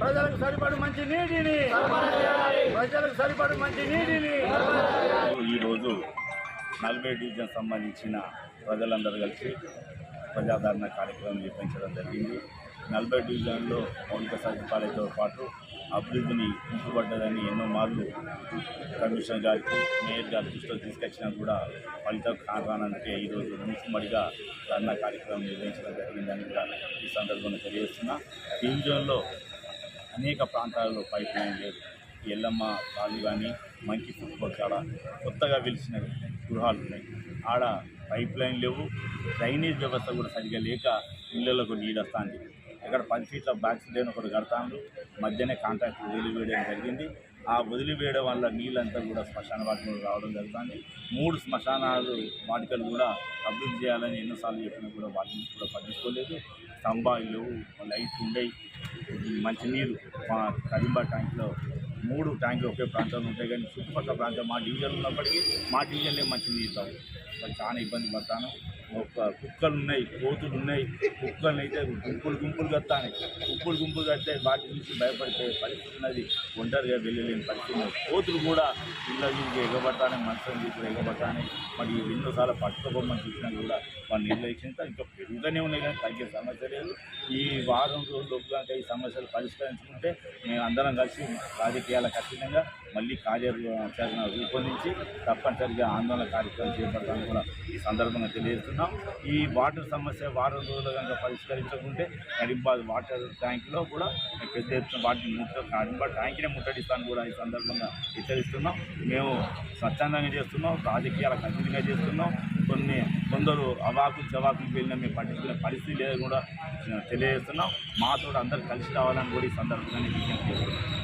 ప్రజలకు సరిపడు మంచి నీటిని. ప్రజలకు సరిపడు మంచి నీటిని. ఈరోజు నలభై డివిజన్ సంబంధించిన ప్రజలందరూ కలిసి ప్రజాదరణ కార్యక్రమం నిర్వహించడం జరిగింది. నలభై డివిజన్లో మౌలిక సదుపాయాలతో పాటు అభివృద్ధిని కుంటుపడ్డదని ఎన్నో మార్లు కమిషనర్ గారికి మేయర్ గారి దృష్టిలో తీసుకొచ్చినా కూడా ఫలితం కారణానంటే ఈరోజు మూసుమడిగా ధర్నా కార్యక్రమం నిర్వహించడం జరిగిందని కూడా ఈ సందర్భంగా తెలియజేస్తున్నా. డివిజన్లో అనేక ప్రాంతాలలో పైప్ లైన్ లేదు. ఎల్లమ్మ కాలు కానీ మంచి ఫుట్బాల్ చాలా కొత్తగా వెలిసిన గృహాలు ఉన్నాయి ఆడ పైప్ లైన్ లేవు. డ్రైనేజ్ వ్యవస్థ కూడా సరిగా లేక ఇళ్ళలకు నీళ్ళు వస్తుంది ఇక్కడ పది ఫీట్ల బ్యాక్స్ లేని ఒకటి కడతాను మధ్యనే కాంట్రాక్ట్ వదిలివేయడం జరిగింది. ఆ వదిలివేయడం వల్ల నీళ్ళంతా కూడా శ్మశాన వాటికలు రావడం జరుగుతుంది. మూడు శ్మశానాలు వాటికలు కూడా అభివృద్ధి చేయాలని ఎన్నోసార్లు చెప్పినా కూడా వాటిని కూడా పట్టించుకోలేదు. స్తంభాలు లేవు లైట్ ఉండేవి మంచినీరు మా కరింబా ట్యాంక్లో మూడు ట్యాంకులు ఒకే ప్రాంతంలో ఉంటాయి. కానీ చుట్టుపక్కల ప్రాంతం మా డివిజన్ ఉన్నప్పటికీ మా డివిజన్లో మంచి నీళ్ళు రావు చాలా ఇబ్బంది పడతాను. కుక్కలు ఉన్నాయి కోతులు ఉన్నాయి కుక్కలు అయితే గుంపులు గుంపులు కత్తాను గుంపులు గుంపులు కడితే వాటి నుంచి భయపడితే పరిస్థితి ఉన్నది. ఒంటరిగా వెళ్ళలేని పరిస్థితి కోతులు కూడా ఇళ్ళ నుంచి ఎగబడతానే మనుషులు తీసుకుని ఎగబడతానే. మరి ఎన్నోసార్లు పట్టుకోబోమని చూసినా కూడా వాళ్ళు నిర్లక్ష్యంతో ఇంకా పెరుగుతూనే ఉన్నాయి కానీ తగ్గే సమస్య లేదు. ఈ వారం రోజులు కనుక ఈ సమస్యలు పరిష్కరించుకుంటే మేము అందరం కలిసి రాజకీయాల ఖచ్చితంగా మళ్ళీ కార్యాచరణ రూపొందించి తప్పనిసరిగా ఆందోళన కార్యక్రమం చేపడతామని కూడా ఈ సందర్భంగా తెలియజేస్తున్నాం. ఈ వాటర్ సమస్య వారం రోజులు కనుక పరిష్కరించకుంటే కరీంబాద్ వాటర్ ట్యాంక్లో కూడా పెద్ద ఎత్తున వాటిని ముట్ట కరీంబాద్ ట్యాంక్నే ముట్టడిస్తాను కూడా ఈ సందర్భంగా హెచ్చరిస్తున్నాం. మేము స్వచ్ఛందంగా చేస్తున్నాం రాజకీయాల ఖచ్చితంగా చేస్తున్నాం. కొన్ని కొందరు అవాకులు చవాకులు వెళ్ళిన మేము పట్టించుకునే పరిస్థితి లేదని కూడా తెలియజేస్తున్నాం. మాతో అందరు కలిసి రావాలని కూడా ఈ సందర్భంగా విజ్ఞప్తి చేస్తున్నాం.